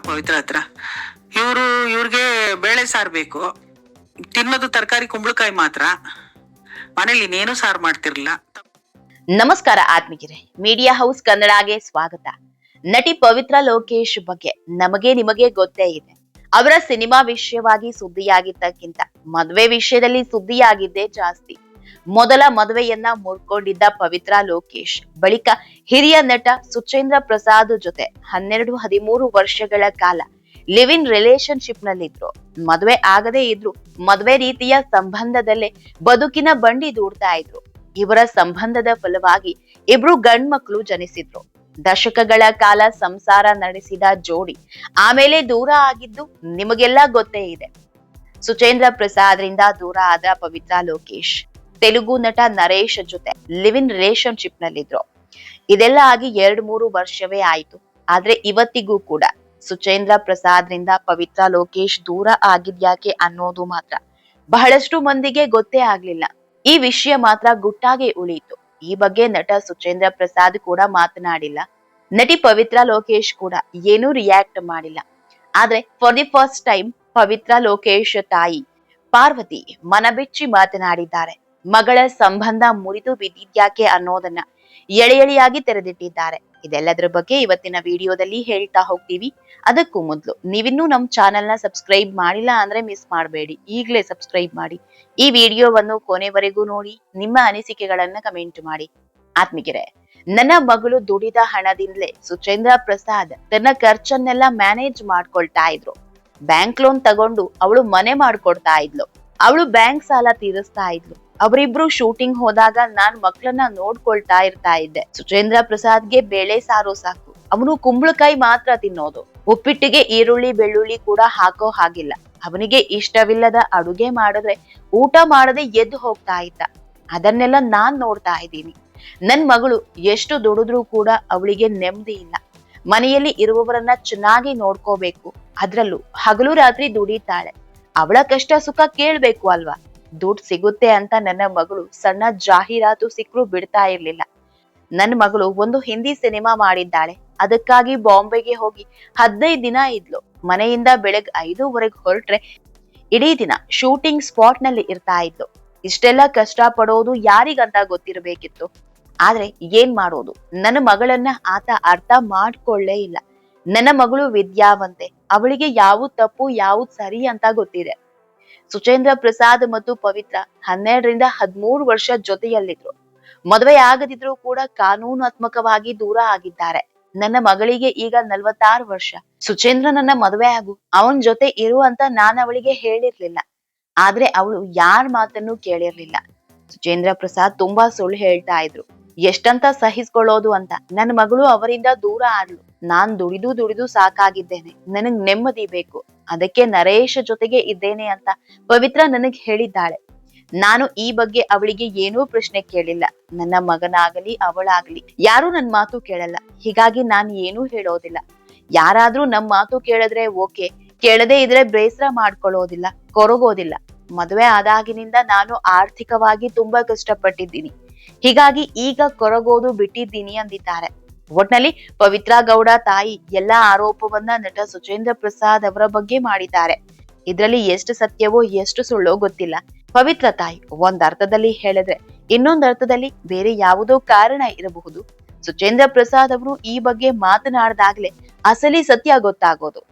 ಪವಿತ್ರ ಹತ್ರ. ಇವರು, ಇವ್ರಿಗೆ ಬೇಳೆ ಸಾರು ಬೇಕು. ತಿನ್ನೋದು ತರಕಾರಿ ಕುಂಬಳಕಾಯಿ ಮಾತ್ರ. ಮನೇಲಿ ಇನ್ನೇನು ಸಾರು ಮಾಡ್ತಿರ್ಲಿಲ್ಲ. ನಮಸ್ಕಾರ ಆತ್ಮೀಯರೇ. ಮೀಡಿಯಾ ಹೌಸ್ ಕನ್ನಡಗೆ ಸ್ವಾಗತ. ನಟಿ ಪವಿತ್ರ ಲೋಕೇಶ್ ಬಗ್ಗೆ ನಮಗೆ ನಿಮಗೆ ಗೊತ್ತೇ ಇದೆ. ಅವರ ಸಿನಿಮಾ ವಿಷಯವಾಗಿ ಸುದ್ದಿಯಾಗಿದ್ದಕ್ಕಿಂತ ಮದುವೆ ವಿಷಯದಲ್ಲಿ ಸುದ್ದಿಯಾಗಿದ್ದೇ ಜಾಸ್ತಿ. ಮೊದಲ ಮದುವೆಯನ್ನ ಮುರ್ಕೊಂಡಿದ್ದ ಪವಿತ್ರ ಲೋಕೇಶ್. ಬಳಿಕ ಹಿರಿಯ ನಟ ಸುಚೇಂದ್ರ ಪ್ರಸಾದ್ ಜೊತೆ ಹನ್ನೆರಡು ಹದಿಮೂರು ವರ್ಷಗಳ ಕಾಲ ಲಿವ್ ಇನ್ ರಿಲೇಶನ್ಶಿಪ್ ನಲ್ಲಿದ್ರು ಮದುವೆ ಆಗದೇ ಇದ್ರು ಮದುವೆ ರೀತಿಯ ಸಂಬಂಧದಲ್ಲೇ ಬದುಕಿನ ಬಂಡಿ ದೂಡ್ತಾ ಇದ್ರು. ಇವರ ಸಂಬಂಧದ ಫಲವಾಗಿ ಇಬ್ರು ಗಂಡ್ಮಕ್ಳು ಜನಿಸಿದ್ರು. ದಶಕಗಳ ಕಾಲ ಸಂಸಾರ ನಡೆಸಿದ ಜೋಡಿ ಆಮೇಲೆ ದೂರ ಆಗಿದ್ದು ನಿಮಗೆಲ್ಲ ಗೊತ್ತೇ ಇದೆ. ಸುಚೇಂದ್ರ ಪ್ರಸಾದ್ರಿಂದ ದೂರ ಆದ ಪವಿತ್ರ ಲೋಕೇಶ್. ತೆಲುಗು ನಟ ನರೇಶ್ ಜೊತೆ ಲಿವ್ ಇನ್ ರಿಲೇಶನ್ಶಿಪ್ ನಲ್ಲಿದ್ರು ಇದೆಲ್ಲ ಆಗಿ ಎರಡ್ ಮೂರು ವರ್ಷವೇ ಆಯ್ತು. ಆದ್ರೆ ಇವತ್ತಿಗೂ ಕೂಡ ಸುಚೇಂದ್ರ ಪ್ರಸಾದ್ ಪ್ರಸಾದ್ರಿಂದ ಪವಿತ್ರ ಲೋಕೇಶ್ ದೂರ ಆಗಿದ್ಯಾಕೆ ಅನ್ನೋದು ಮಾತ್ರ ಬಹಳಷ್ಟು ಮಂದಿಗೆ ಗೊತ್ತೇ ಆಗ್ಲಿಲ್ಲ. ಈ ವಿಷಯ ಮಾತ್ರ ಗುಟ್ಟಾಗಿ ಉಳಿಯಿತು. ಈ ಬಗ್ಗೆ ನಟ ಸುಚೇಂದ್ರ ಪ್ರಸಾದ್ ಕೂಡ ಮಾತನಾಡಿಲ್ಲ. ನಟಿ ಪವಿತ್ರ ಲೋಕೇಶ್ ಕೂಡ ಏನೂ ರಿಯಾಕ್ಟ್ ಮಾಡಿಲ್ಲ. ಆದ್ರೆ for the first time Pavithra Lokesh ತಾಯಿ ಪಾರ್ವತಿ ಮನಬಿಚ್ಚಿ ಮಾತನಾಡಿದ್ದಾರೆ. ಮಗಳ ಸಂಬಂಧ ಮುರಿದು ಬಿದ್ದಿದ್ಯಾಕೆ ಅನ್ನೋದನ್ನ ಎಳೆ ಎಳೆಯಾಗಿ ತೆರೆದಿಟ್ಟಿದ್ದಾರೆ. ಇದೆಲ್ಲದರ ಬಗ್ಗೆ ಇವತ್ತಿನ ವಿಡಿಯೋದಲ್ಲಿ ಹೇಳ್ತಾ ಹೋಗ್ತೀವಿ. ಅದಕ್ಕೂ ಮೊದಲು ನೀವಿನ್ನೂ ನಮ್ಮ ಚಾನೆಲ್ನ ಸಬ್ಸ್ಕ್ರೈಬ್ ಮಾಡಿಲ್ಲ ಅಂದ್ರೆ ಮಿಸ್ ಮಾಡಬೇಡಿ. ಈಗಲೇ ಸಬ್ಸ್ಕ್ರೈಬ್ ಮಾಡಿ. ಈ ವಿಡಿಯೋವನ್ನು ಕೊನೆವರೆಗೂ ನೋಡಿ, ನಿಮ್ಮ ಅನಿಸಿಕೆಗಳನ್ನ ಕಮೆಂಟ್ ಮಾಡಿ. ಆತ್ಮಿಗೆರೆ ನನ್ನ ಮಗಳು ದುಡಿದ ಹಣದಿಂದಲೇ ಸುಚೇಂದ್ರ ಪ್ರಸಾದ್ ತನ್ನ ಖರ್ಚನ್ನೆಲ್ಲ ಮ್ಯಾನೇಜ್ ಮಾಡ್ಕೊಳ್ತಾ ಇದ್ರು. ಬ್ಯಾಂಕ್ ಲೋನ್ ತಗೊಂಡು ಅವಳು ಮನೆ ಮಾಡ್ಕೊಡ್ತಾ ಇದ್ಲು. ಅವಳು ಬ್ಯಾಂಕ್ ಸಾಲ ತೀರಿಸ್ತಾ ಇದ್ಲು. ಅವರಿಬ್ರು ಶೂಟಿಂಗ್ ಹೋದಾಗ ನಾನ್ ಮಕ್ಳನ್ನ ನೋಡ್ಕೊಳ್ತಾ ಇರ್ತಾ ಇದ್ದೆ. ಸುಚೇಂದ್ರ ಪ್ರಸಾದ್ಗೆ ಬೇಳೆ ಸಾರು ಸಾಕು. ಅವನು ಕುಂಬಳಕಾಯಿ ಮಾತ್ರ ತಿನ್ನೋದು. ಉಪ್ಪಿಟ್ಟಿಗೆ ಈರುಳ್ಳಿ, ಬೆಳ್ಳುಳ್ಳಿ ಕೂಡ ಹಾಕೋ ಹಾಗಿಲ್ಲ. ಅವನಿಗೆ ಇಷ್ಟವಿಲ್ಲದ ಅಡುಗೆ ಮಾಡಿದ್ರೆ ಊಟ ಮಾಡದೆ ಎದ್ದು ಹೋಗ್ತಾ ಇದ್ದ. ಅದನ್ನೆಲ್ಲ ನಾನ್ ನೋಡ್ತಾ ಇದ್ದೀನಿ. ನನ್ ಮಗಳು ಎಷ್ಟು ದುಡಿದ್ರೂ ಕೂಡ ಅವಳಿಗೆ ನೆಮ್ಮದಿ ಇಲ್ಲ. ಮನೆಯಲ್ಲಿ ಇರುವವರನ್ನ ಚೆನ್ನಾಗಿ ನೋಡ್ಕೋಬೇಕು. ಅದ್ರಲ್ಲೂ ಹಗಲು ರಾತ್ರಿ ದುಡಿತಾಳೆ. ಅವಳ ಕಷ್ಟ ಸುಖ ಕೇಳ್ಬೇಕು ಅಲ್ವಾ? ದುಡ್ಡು ಸಿಗುತ್ತೆ ಅಂತ ನನ್ನ ಮಗಳು ಸಣ್ಣ ಜಾಹೀರಾತು ಸಿಕ್ಕರೂ ಬಿಡ್ತಾ ಇರ್ಲಿಲ್ಲ. ನನ್ನ ಮಗಳು ಒಂದು ಹಿಂದಿ ಸಿನಿಮಾ ಮಾಡಿದ್ದಾಳೆ. ಅದಕ್ಕಾಗಿ ಬಾಂಬೆಗೆ ಹೋಗಿ ಹದಿನೈದು ದಿನ ಇದ್ಲು. ಮನೆಯಿಂದ ಬೆಳಗ್ಗೆ ಐದೂವರೆಗೆ ಹೊರಟ್ರೆ ಇಡೀ ದಿನ ಶೂಟಿಂಗ್ ಸ್ಪಾಟ್ನಲ್ಲಿ ಇರ್ತಾ ಇದ್ಲು. ಇಷ್ಟೆಲ್ಲ ಕಷ್ಟ ಪಡೋದು ಯಾರಿಗಂತ ಗೊತ್ತಿರಬೇಕಿತ್ತು. ಆದ್ರೆ ಏನ್ ಮಾಡೋದು? ನನ್ನ ಮಗಳನ್ನ ಆತ ಅರ್ಥ ಮಾಡ್ಕೊಳ್ಳೇ ಇಲ್ಲ. ನನ್ನ ಮಗಳು ವಿದ್ಯಾವಂತೆ ಅವಳಿಗೆ ಯಾವುದು ತಪ್ಪು, ಯಾವುದು ಸರಿ ಅಂತ ಗೊತ್ತಿದೆ. ಸುಚೇಂದ್ರ ಪ್ರಸಾದ್ ಮತ್ತು ಪವಿತ್ರ ಹನ್ನೆರಡರಿಂದ ಹದಿಮೂರು ವರ್ಷ ಜೊತೆಯಲ್ಲಿದ್ರು. ಮದುವೆ ಆಗದಿದ್ರು ಕೂಡ ಕಾನೂನಾತ್ಮಕವಾಗಿ ದೂರ ಆಗಿದ್ದಾರೆ. ನನ್ನ ಮಗಳಿಗೆ ಈಗ ನಲ್ವತ್ತಾರು ವರ್ಷ. ಸುಚೇಂದ್ರ ನನ್ನ ಮದುವೆ ಆಗು. ಅವನ್ ಜೊತೆ ಇರು ಅಂತ ನಾನು ಅವಳಿಗೆ ಹೇಳಿರ್ಲಿಲ್ಲ. ಆದ್ರೆ ಅವಳು ಯಾರ ಮಾತನ್ನು ಕೇಳಿರ್ಲಿಲ್ಲ. ಸುಚೇಂದ್ರ ಪ್ರಸಾದ್ ತುಂಬಾ ಸುಳ್ಳು ಹೇಳ್ತಾ ಇದ್ರು. ಎಷ್ಟಂತ ಸಹಿಸ್ಕೊಳ್ಳೋದು ಅಂತ. ನನ್ನ ಮಗಳು ಅವರಿಂದ ದೂರ ಆಡ್ಲು ನಾನ್ ದುಡಿದು ದುಡಿದು ಸಾಕಾಗಿದ್ದೇನೆ. ನನಗ್ ನೆಮ್ಮದಿ ಬೇಕು. ಅದಕ್ಕೆ ನರೇಶ್ ಜೊತೆಗೆ ಇದ್ದೇನೆ ಅಂತ ಪವಿತ್ರ ನನಗ್ ಹೇಳಿದ್ದಾಳೆ. ನಾನು ಈ ಬಗ್ಗೆ ಅವಳಿಗೆ ಏನೂ ಪ್ರಶ್ನೆ ಕೇಳಿಲ್ಲ. ನನ್ನ ಮಗನಾಗಲಿ, ಅವಳಾಗ್ಲಿ, ಯಾರು ನನ್ ಮಾತು ಕೇಳಲ್ಲ. ಹೀಗಾಗಿ ನಾನ್ ಏನೂ ಹೇಳೋದಿಲ್ಲ. ಯಾರಾದ್ರೂ ನಮ್ ಮಾತು ಕೇಳಿದ್ರೆ ಓಕೆ. ಕೇಳದೇ ಇದ್ರೆ ಬೇಸರ ಮಾಡ್ಕೊಳ್ಳೋದಿಲ್ಲ, ಕೊರಗೋದಿಲ್ಲ. ಮದುವೆ ಆದಾಗಿನಿಂದ ನಾನು ಆರ್ಥಿಕವಾಗಿ ತುಂಬಾ ಕಷ್ಟಪಟ್ಟಿದ್ದೀನಿ. ಹೀಗಾಗಿ ಈಗ ಕೊರಗೋದು ಬಿಟ್ಟಿದ್ದೀನಿ ಅಂದಿದ್ದಾರೆ. ಒಟ್ನಲ್ಲಿ ಪವಿತ್ರ ಗೌಡ ತಾಯಿ ಎಲ್ಲಾ ಆರೋಪವನ್ನ ನಟ ಸುಚೇಂದ್ರ ಪ್ರಸಾದ್ ಅವರ ಬಗ್ಗೆ ಮಾಡಿದ್ದಾರೆ. ಇದರಲ್ಲಿ ಎಷ್ಟು ಸತ್ಯವೋ ಎಷ್ಟು ಸುಳ್ಳೋ ಗೊತ್ತಿಲ್ಲ. ಪವಿತ್ರ ತಾಯಿ ಒಂದರ್ಥದಲ್ಲಿ ಹೇಳಿದ್ರೆ ಇನ್ನೊಂದ್ ಅರ್ಥದಲ್ಲಿ ಬೇರೆ ಯಾವುದೋ ಕಾರಣ ಇರಬಹುದು. ಸುಚೇಂದ್ರ ಪ್ರಸಾದ್ ಅವರು ಈ ಬಗ್ಗೆ ಮಾತನಾಡ್ದಾಗ್ಲೆ ಅಸಲಿ ಸತ್ಯ ಗೊತ್ತಾಗೋದು.